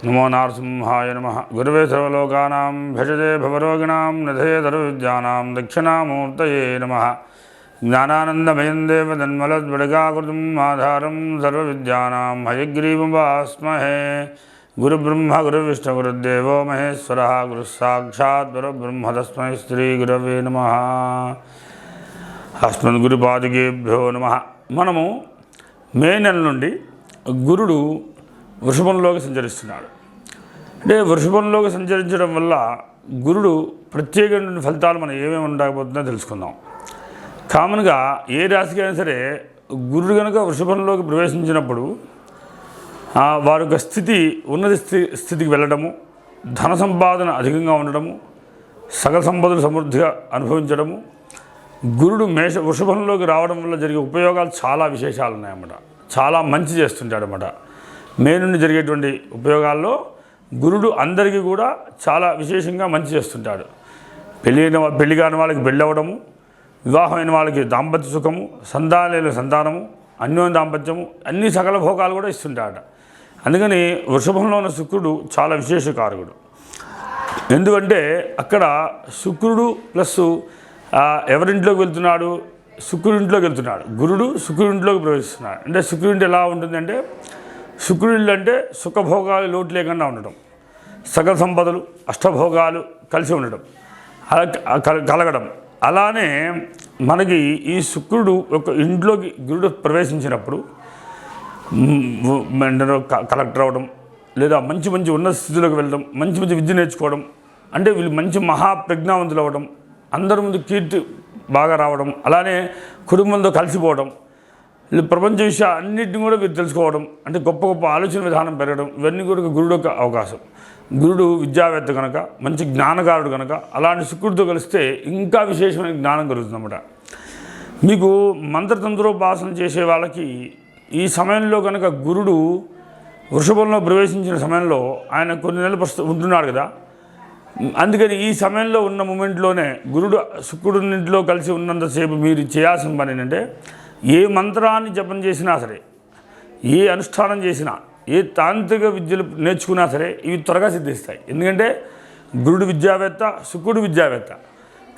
నమో నారసింహాయ నమ గురువే సర్వలోకానాం భజతే భవరోగిణాం నిధయే ధర్విద్యానాం దక్షిణామూర్తయే నమ జ్ఞానానందమయం దేవదన్మలద్విడగాకృతం ఆధారం సర్వవిద్యానాం హయగ్రీవమాస్మహే గురుబ్రహ్మ గురువిష్ణు గురుదేవో మహేశ్వర గురు సాక్షాత్ పరబ్రహ్మ తస్మై శ్రీ గురవే నమ అస్మద్ గురుపాదికేభ్యో నమ మనము మే నెల నుండి గురుడు వృషభంలోకి సంచరిస్తున్నాడు. అంటే వృషభంలోకి సంచరించడం వల్ల గురుడు ప్రత్యేకమైన ఫలితాలు మనం ఏమేమి ఉండకపోతుందో తెలుసుకుందాం. కామన్గా ఏ రాశికి అయినా సరే గురుడు కనుక వృషభంలోకి ప్రవేశించినప్పుడు వారి యొక్క స్థితి ఉన్నత స్థితికి వెళ్ళడము ధన సంపాదన అధికంగా ఉండడము సకల సంపదలు సమృద్ధిగా అనుభవించడము గురుడు మేష వృషభంలోకి రావడం వల్ల జరిగే ఉపయోగాలు చాలా విశేషాలు ఉన్నాయన్నమాట చాలా మంచి చేస్తుంటాడు అన్నమాట మే నుండి జరిగేటువంటి ఉపయోగాల్లో గురుడు అందరికీ కూడా చాలా విశేషంగా మంచి చేస్తుంటాడు. పెళ్ళి అయిన పెళ్ళి కాని వాళ్ళకి పెళ్ళి అవ్వడము వివాహమైన వాళ్ళకి దాంపత్య సుఖము సంతానలేని సంతానము అన్యోన్య దాంపత్యము అన్ని సకల భోగాలు కూడా ఇస్తుంటాడు అందుకని వృషభంలో ఉన్న శుక్రుడు చాలా విశేషకారకుడు. ఎందుకంటే అక్కడ శుక్రుడు ప్లస్ ఎవరింట్లోకి వెళ్తున్నాడు? శుక్రుడింట్లోకి వెళ్తున్నాడు. గురుడు శుక్రుడింట్లోకి ప్రవేశిస్తున్నాడు. అంటే శుక్రుడింటి ఎలా ఉంటుందంటే శుక్రుడిల్లు అంటే సుఖభోగాలు లోటు లేకుండా ఉండడం సకల సంపదలు అష్టభోగాలు కలిసి ఉండడం అలా కల- కలగడం. అలానే మనకి ఈ శుక్రుడు ఒక ఇంట్లోకి గురుడు ప్రవేశించినప్పుడు కలెక్టర్ అవడం లేదా మంచి మంచి ఉన్నత స్థితిలోకి వెళ్ళడం మంచి మంచి విద్య నేర్చుకోవడం అంటే వీళ్ళు మంచి మహాప్రజ్ఞావంతులు అవ్వడం అందరి ముందు కీర్తి బాగా రావడం అలానే కుటుంబంతో కలిసిపోవడం ప్రపంచ విషయాలు అన్నింటినీ కూడా మీరు తెలుసుకోవడం అంటే గొప్ప గొప్ప ఆలోచన విధానం పెరగడం ఇవన్నీ కూడా గురుడు యొక్క అవకాశం. గురుడు విద్యావేత్త కనుక మంచి జ్ఞానకారుడు కనుక అలాంటి శుక్రుడితో కలిస్తే ఇంకా విశేషమైన జ్ఞానం కలుగుతుందన్నమాట. మీకు మంత్రతంత్రోపాసన చేసే వాళ్ళకి ఈ సమయంలో కనుక గురుడు వృషభంలో ప్రవేశించిన సమయంలో ఆయన కొన్ని నెలలు ప్రస్తు ఉంటున్నాడు కదా. అందుకని ఈ సమయంలో ఉన్న మూమెంట్లోనే గురుడు శుక్రుడినింటిలో కలిసి ఉన్నంతసేపు మీరు చేయాల్సిన పని ఏంటంటే ఏ మంత్రాన్ని జపం చేసినా సరే ఏ అనుష్ఠానం చేసినా ఏ తాంత్రిక విద్యలు నేర్చుకున్నా సరే ఇవి త్వరగా సిద్ధిస్తాయి. ఎందుకంటే గురుడు విద్యావేత్త శుక్రుడు విద్యావేత్త.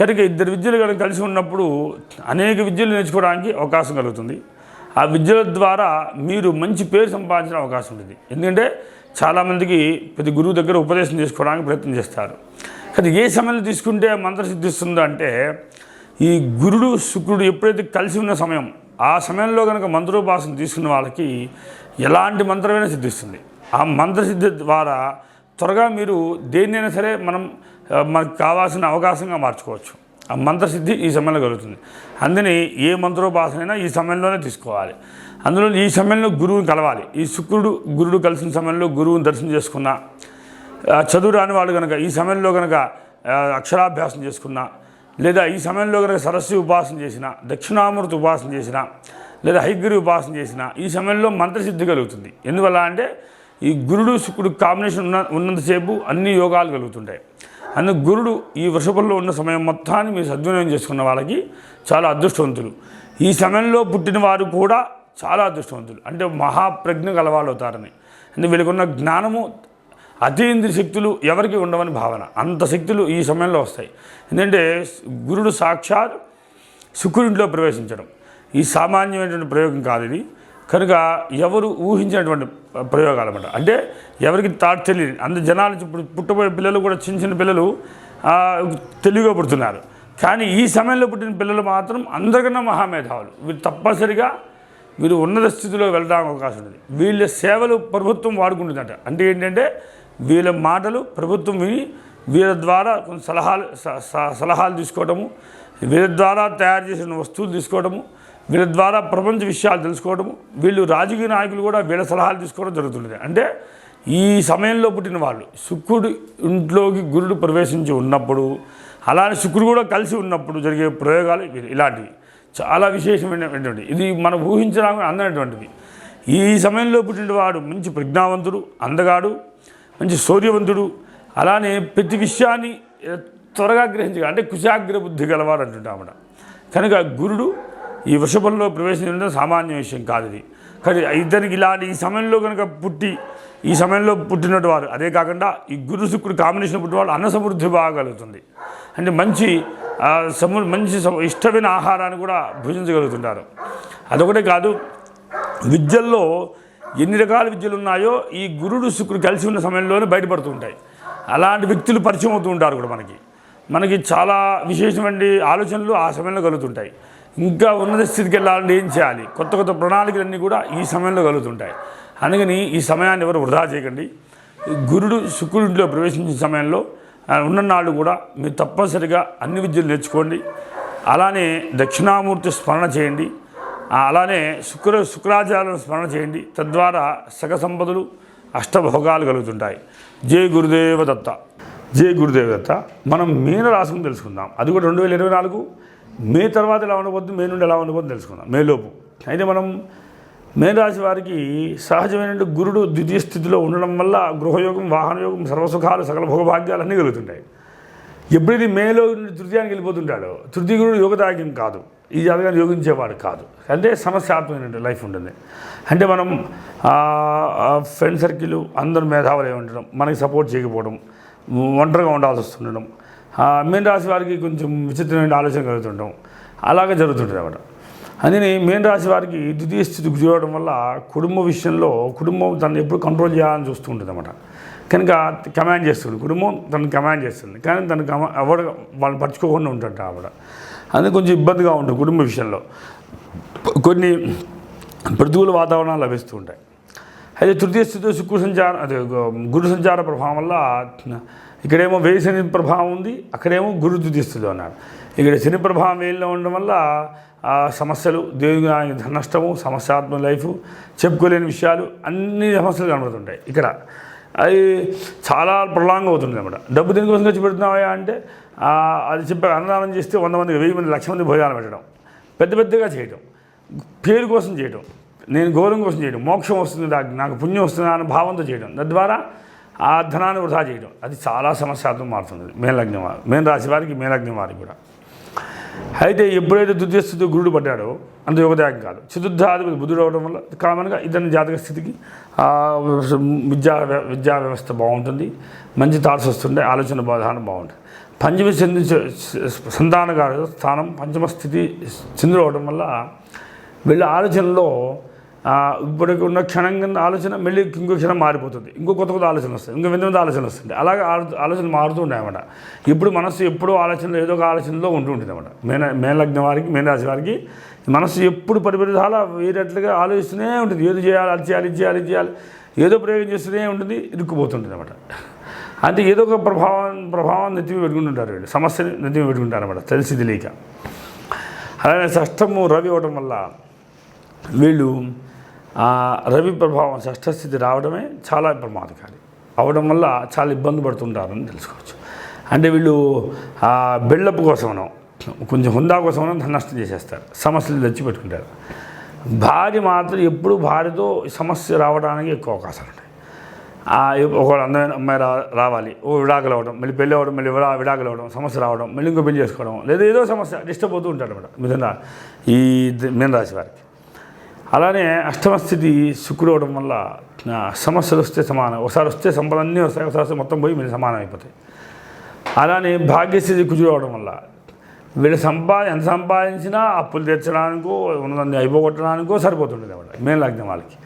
కనుక ఇద్దరు విద్యలు కనుక కలిసి ఉన్నప్పుడు అనేక విద్యలు నేర్చుకోవడానికి అవకాశం కలుగుతుంది. ఆ విద్యల ద్వారా మీరు మంచి పేరు సంపాదించిన అవకాశం ఉంటుంది. ఎందుకంటే చాలామందికి ప్రతి గురువు దగ్గర ఉపదేశం చేసుకోవడానికి ప్రయత్నం చేస్తారు. కానీ ఏ సమయంలో తీసుకుంటే మంత్ర సిద్ధిస్తుందో అంటే ఈ గురుడు శుక్రుడు ఎప్పుడైతే కలిసి ఉన్న సమయం ఆ సమయంలో కనుక మంత్రోపాసన తీసుకున్న వాళ్ళకి ఎలాంటి మంత్రమైనా సిద్ధిస్తుంది. ఆ మంత్రసిద్ధి ద్వారా త్వరగా మీరు దేన్నైనా సరే మనం మనకు కావాల్సిన అవకాశంగా మార్చుకోవచ్చు. ఆ మంత్రసిద్ధి ఈ సమయంలో కలుగుతుంది. అందుని ఏ మంత్రోపాసనైనా ఈ సమయంలోనే తీసుకోవాలి. అందులో ఈ సమయంలో గురువుని కలవాలి. ఈ శుక్రుడు గురుడు కలిసిన సమయంలో గురువుని దర్శనం చేసుకున్న చదువు రాని వాళ్ళు కనుక ఈ సమయంలో కనుక అక్షరాభ్యాసం చేసుకున్నా లేదా ఈ సమయంలో కనుక సరస్వతి ఉపాసన చేసిన దక్షిణామూర్తి ఉపాసన చేసిన లేదా హైగిరి ఉపాసన చేసిన ఈ సమయంలో మంత్రసిద్ధి కలుగుతుంది. ఎందువల్ల అంటే ఈ గురుడు శుక్రుడు కాంబినేషన్ ఉన్న ఉన్నంతసేపు అన్ని యోగాలు కలుగుతుంటాయి. అందుకు గురుడు ఈ వృషభంలో ఉన్న సమయం మొత్తాన్ని మీరు సద్వినియోగం చేసుకున్న వాళ్ళకి చాలా అదృష్టవంతులు. ఈ సమయంలో పుట్టిన వారు కూడా చాలా అదృష్టవంతులు. అంటే మహాప్రజ్ఞ గలవాళ్ళు అవుతారని అంటే వీళ్ళకున్న జ్ఞానము అతీంద్రియ శక్తులు ఎవరికి ఉండవని భావన. అంత శక్తులు ఈ సమయంలో వస్తాయి. ఎందుకంటే గురుడు సాక్షాత్ శుక్రుడిలో ప్రవేశించడం. ఈ సామాన్యమైనటువంటి ప్రయోగం కాదు ఇది. కనుక ఎవరు ఊహించినటువంటి ప్రయోగాలు అనమాట అంటే ఎవరికి తాట్ తెలియదు. అంత జనాలు ఇప్పుడు పుట్టబోయే పిల్లలు కూడా చిన్న చిన్న పిల్లలు తెలివిగా పుడుతున్నారు. కానీ ఈ సమయంలో పుట్టిన పిల్లలు మాత్రం అందరికన్నా మహామేధావులు. వీరు తప్పనిసరిగా వీరు ఉన్నత స్థితిలో వెళ్ళడానికి అవకాశం ఉంది. వీళ్ళ సేవలు ప్రభుత్వం వాడుకుంటుందట. అంటే ఏంటంటే వీళ్ళ మాటలు ప్రభుత్వం విని వీళ్ళ ద్వారా కొన్ని సలహాలు స- స- సలహాలు తీసుకోవడము వీళ్ళ ద్వారా తయారు చేసిన వస్తువులు తీసుకోవడము వీళ్ళ ద్వారా ప్రపంచ విషయాలు తెలుసుకోవడము వీళ్ళు రాజకీయ నాయకులు కూడా వీళ్ళ సలహాలు తీసుకోవడం జరుగుతుంది అంటే ఈ సమయంలో పుట్టిన వాళ్ళు శుక్రుడు ఇంట్లోకి గురుడు ప్రవేశించి ఉన్నప్పుడు అలానే శుక్రుడు కూడా కలిసి ఉన్నప్పుడు జరిగే ప్రయోగాలు ఇలాంటివి. చాలా విశేషమైనటువంటి ఇది మనం ఊహించడానికి అందనటువంటిది. ఈ సమయంలో పుట్టిన వాడు మంచి ప్రజ్ఞావంతుడు అందగాడు మంచి శౌర్యవంతుడు. అలానే ప్రతి విషయాన్ని త్వరగా గ్రహించగల అంటే కుశాగ్ర బుద్ధి గలవాడు అంటుంటామట కనుక గురుడు ఈ వృషభంలో ప్రవేశించడం సామాన్య విషయం కాదు ఇది. కానీ ఇద్దరికి ఇలాంటి ఈ సమయంలో కనుక పుట్టి ఈ సమయంలో పుట్టినట్టు వారు అదే కాకుండా ఈ గురు శుక్రుడు కాంబినేషన్ పుట్టిన వాళ్ళు అన్న సమృద్ధి బాగా కలుగుతుంది అంటే మంచి సము మంచి ఇష్టమైన ఆహారాన్ని కూడా భుజించగలుగుతుంటారు. అదొకటే కాదు విద్యల్లో ఎన్ని రకాల విద్యలు ఉన్నాయో ఈ గురుడు శుక్రుడు కలిసి ఉన్న సమయంలోనే బయటపడుతూ ఉంటాయి అలాంటి వ్యక్తులు పరిచయం అవుతూ ఉంటారు కూడా మనకి. మనకి చాలా విశేషమైన ఆలోచనలు ఆ సమయంలో కలుగుతుంటాయి. ఇంకా ఉన్నత స్థితికి వెళ్ళాలంటే ఏం చేయాలి? కొత్త కొత్త ప్రణాళికలన్నీ కూడా ఈ సమయంలో కలుగుతుంటాయి. అందుకని ఈ సమయాన్ని ఎవరు వృధా చేయకండి. గురుడు శుక్రుడిలో ప్రవేశించిన సమయంలో ఉన్న నాళ్ళు కూడా మీరు తప్పనిసరిగా అన్ని విద్యలు నేర్చుకోండి. అలానే దక్షిణామూర్తి స్మరణ చేయండి. అలానే శుక్ర శుక్రాచార్యులను స్మరణ చేయండి. తద్వారా సగ సంపదలు అష్టభోగాలు కలుగుతుంటాయి. జై గురుదేవ దత్త జై గురుదేవ దత్త మనం మీన రాసుకుని తెలుసుకుందాం. అది కూడా రెండు వేల ఇరవై నాలుగు. మే తర్వాత ఎలా ఉండబోద్దు మే నుండి ఎలా ఉండబోద్దు తెలుసుకుందాం. మేలోపు అయితే మనం మేన రాశి వారికి సహజమైన గురుడు ద్వితీయ స్థితిలో ఉండడం వల్ల గృహయోగం వాహనయోగం సర్వసుఖాలు సకల భోగభాగ్యాలు అన్నీ కలుగుతుంటాయి. ఎప్పుడైతే మేలో తృతీయానికి వెళ్ళిపోతుంటాడో తృతీయుడు యోగదాయకం కాదు. ఈ జాతకాన్ని యోగించేవాడు కాదు. అంటే సమస్యాత్మకమైన లైఫ్ ఉంటుంది. అంటే మనం ఫ్రెండ్ సర్కిల్ అందరు మేధావులే ఉండడం మనకి సపోర్ట్ చేయకపోవడం ఒంటరిగా ఉండాల్సి వస్తుండడం ఆ, మీన రాశి వారికి కొంచెం విచిత్రమైన ఆలోచన కలుగుతుండడం అలాగే జరుగుతుంటుంది అన్నమాట. అందుకని మీన రాశి వారికి ద్వితీయ స్థితి చూడడం వల్ల కుటుంబ విషయంలో కుటుంబం తను ఎప్పుడు కంట్రోల్ చేయాలని చూస్తూ ఉంటుంది అన్నమాట. కనుక కమాండ్ చేస్తుంది కుటుంబం తను కమాండ్ చేస్తుంది. కానీ తను కమా ఎవరు వాళ్ళని పరుచుకోకుండా ఉంటాడు ఆవిడ. అందుకే కొంచెం ఇబ్బందిగా ఉంటుంది కుటుంబ విషయంలో. కొన్ని ప్రతికూల వాతావరణాలు లభిస్తూ ఉంటాయి. అయితే తృతీయ స్థితి శుక్ర సంచార అదే గురు సంచార ప్రభావం వల్ల ఇక్కడేమో వేయి శని ప్రభావం ఉంది అక్కడేమో గురు ద్వితీయ స్థితిలో అన్నాడు ఇక్కడ శని ప్రభావం వేయిలో ఉండడం వల్ల ఆ సమస్యలు దేవుని నష్టము సమస్యాత్మక లైఫ్ చెప్పుకోలేని విషయాలు అన్ని సమస్యలు కనబడుతుంటాయి. ఇక్కడ అది చాలా ప్రొలాంగ్ అవుతుంది అనమాట. డబ్బు దేనికోసం ఖర్చు పెడుతున్నావా అంటే అది చెప్పే అన్నదానం చేస్తే వంద మంది వెయ్యి మంది లక్ష మంది భోజనాలు పెట్టడం. పెద్ద పెద్దగా చేయడం పేరు కోసం చేయడం నేను గౌరవం కోసం చేయడం మోక్షం వస్తుంది నాకు నాకు పుణ్యం వస్తుంది అనే భావంతో చేయడం తద్వారా ఆ ధనాన్ని వృధా చేయడం అది చాలా సమస్యాత్మకం మారుతుంది. మేలగ్నం వారు మేన రాశి వారికి మేలగ్ని వారికి కూడా. అయితే ఎప్పుడైతే ద్వితీయ గురుడు పడ్డాడో అంత యోగదాయం కాదు. చతుర్థాధిపతి బుధుడు అవడం వల్ల కామన్గా ఇతని జాతక స్థితికి విద్యా విద్యా వ్యవస్థ బాగుంటుంది. మంచి థాట్స్ వస్తుండే ఆలోచన విధానం బాగుంటుంది. పంచమ చెంది సంతానగారు స్థానం పంచమ స్థితి చంద్రుడు అవడం వల్ల వీళ్ళ ఆలోచనలో ఇప్పటికి ఉన్న క్షణం కింద ఆలోచన మళ్ళీ ఇంకో క్షణం మారిపోతుంది. ఇంకో కొత్త కొత్త ఆలోచన వస్తుంది ఇంకో వింత వింత ఆలోచన వస్తుంది అలాగే ఆలోచన మారుతూ ఉన్నాయన్నమాట ఇప్పుడు మనసు ఎప్పుడూ ఆలోచనలో ఏదో ఒక ఆలోచనలో ఉంటూ ఉంటుంది అనమాట మేన మేనలగ్న వారికి మేనరాశి వారికి మనసు ఎప్పుడు పరిపరిధాల వేరేట్లుగా ఆలోచిస్తూనే ఉంటుంది. ఏది చేయాలి అది చేయాలి ఇది చేయాలి ఇది చేయాలి. ఏదో ప్రయోగం చేస్తూనే ఉంటుంది ఇరుక్కుపోతుంటుంది అనమాట అంటే ఏదో ఒక ప్రభావం ప్రభావం నెత్తిమి పెట్టుకుంటుంటారు వీళ్ళు. సమస్యని నెత్తిమి పెట్టుకుంటారు అనమాట తెలిసి తెలియక అలానే షష్టము రవి అవ్వటం వల్ల వీళ్ళు రవి ప్రభావం షష్ఠస్థితి రావడమే చాలా ప్రమాదకారి. అవడం వల్ల చాలా ఇబ్బంది పడుతుంటారని తెలుసుకోవచ్చు. అంటే వీళ్ళు ఆ బిల్డప్ కోసమనో కొంచెం హుందా కోసమనో నష్టం చేసేస్తారు. సమస్యలు తెచ్చి పెట్టుకుంటారు భార్య మాత్రం ఎప్పుడు భార్యతో సమస్య రావడానికి ఎక్కువ అవకాశాలు ఉంటాయి. ఒకవేళ ఒక అందమైన అమ్మాయి రా రావాలి ఓ విడాకులు అవ్వడం మళ్ళీ పెళ్ళి అవ్వడం మళ్ళీ విడా విడాకులు అవ్వడం సమస్య రావడం మళ్ళీ ఇంకో పెళ్ళి చేసుకోవడం లేదా ఏదో సమస్య డిస్టర్బ్ అవుతూ ఉంటాడు అనమాట మిథున ఈ ద- మీన రాశి వారికి. అలానే అష్టమ స్థితి శుక్రుడు అవడం వల్ల సమస్యలు వస్తే సమానం. ఒకసారి వస్తే సంపదన్నీ వస్తాయి ఒకసారి వస్తే మొత్తం పోయి మీరు సమానం అయిపోతాయి. అలానే భాగ్యస్థితి కుజుడు అవడం వల్ల వీళ్ళు సంపా ఎంత సంపాదించినా అప్పులు తెచ్చడానికో ఉన్నదాన్ని అయిపోగొట్టడానికో సరిపోతుండేది అన్నమాట మెయిన్ లగ్నం వాళ్ళకి.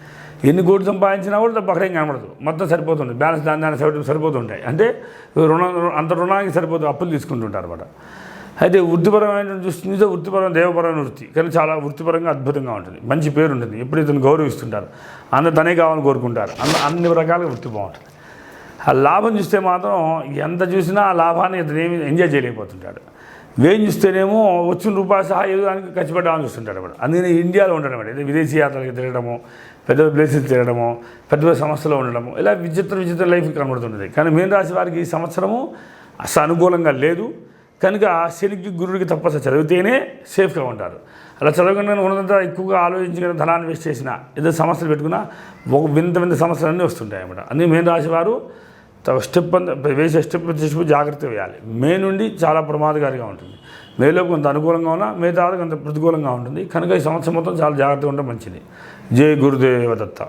ఎన్ని కోట్లు సంపాదించినా కూడా తప్ప అక్కడేం కనబడదు. మొత్తం సరిపోతుంది. బ్యాలెన్స్ దాని దాని సరిపోతుంటాయి. అంటే రుణం అంత రుణానికి సరిపోతుంది అప్పులు తీసుకుంటుంటారు అనమాట అయితే వృత్తిపరమైన దృష్టి నుంచి వృత్తిపరం దేవపరమైన వృత్తి. కానీ చాలా వృత్తిపరంగా అద్భుతంగా ఉంటుంది. మంచి పేరు ఉంటుంది. ఎప్పుడు ఇతను గౌరవిస్తుంటారు. అందరు తనే కావాలని కోరుకుంటారు. అన్ని అన్ని రకాలుగా వృత్తి బాగుంటుంది. ఆ లాభం చూస్తే మాత్రం ఎంత చూసినా ఆ లాభాన్ని ఇతను ఏమి ఎంజాయ్ చేయలేకపోతుంటాడు. వేయం చూస్తేనేమో వచ్చిన రూపాయి సహా ఏదానికి దానికి ఖర్చు పెట్టాలని చూస్తుంటారు అన్నమాట అందుకని ఇండియాలో ఉండడం అంటే విదేశీ యాత్రలకు తిరగడము పెద్ద ప్లేసెస్ తిరగడము పెద్ద పెద్ద సంస్థలో ఉండడము ఇలా విచిత్ర విచిత్ర లైఫ్ కనబడుతుంటుంది. కానీ మీన రాశి వారికి ఈ సంవత్సరము అసలు అనుకూలంగా లేదు. కనుక శనికి గురుడికి తప్పస చదివితేనే సేఫ్గా ఉంటారు. అలా చదవకుండా ఉన్నదంతా ఎక్కువగా ఆలోచించిన ధనాన్ని వేస్ట్ చేసిన ఏదో సమస్యలు పెట్టుకున్నా ఒక వింత వింత సమస్యలన్నీ వస్తుంటాయి అన్నమాట. అందుకే మెయిన్ రాశి వారు స్టెప్ వేసే స్టెప్ స్టెప్ జాగ్రత్త వేయాలి. మే నుండి చాలా ప్రమాదకారిగా ఉంటుంది. మేలో కొంత అనుకూలంగా ఉన్నా మే తర్వాత కొంత ప్రతికూలంగా ఉంటుంది. కనుక ఈ సంవత్సరం మొత్తం చాలా జాగ్రత్తగా ఉండడం మంచిది. జై గురుదేవదత్త.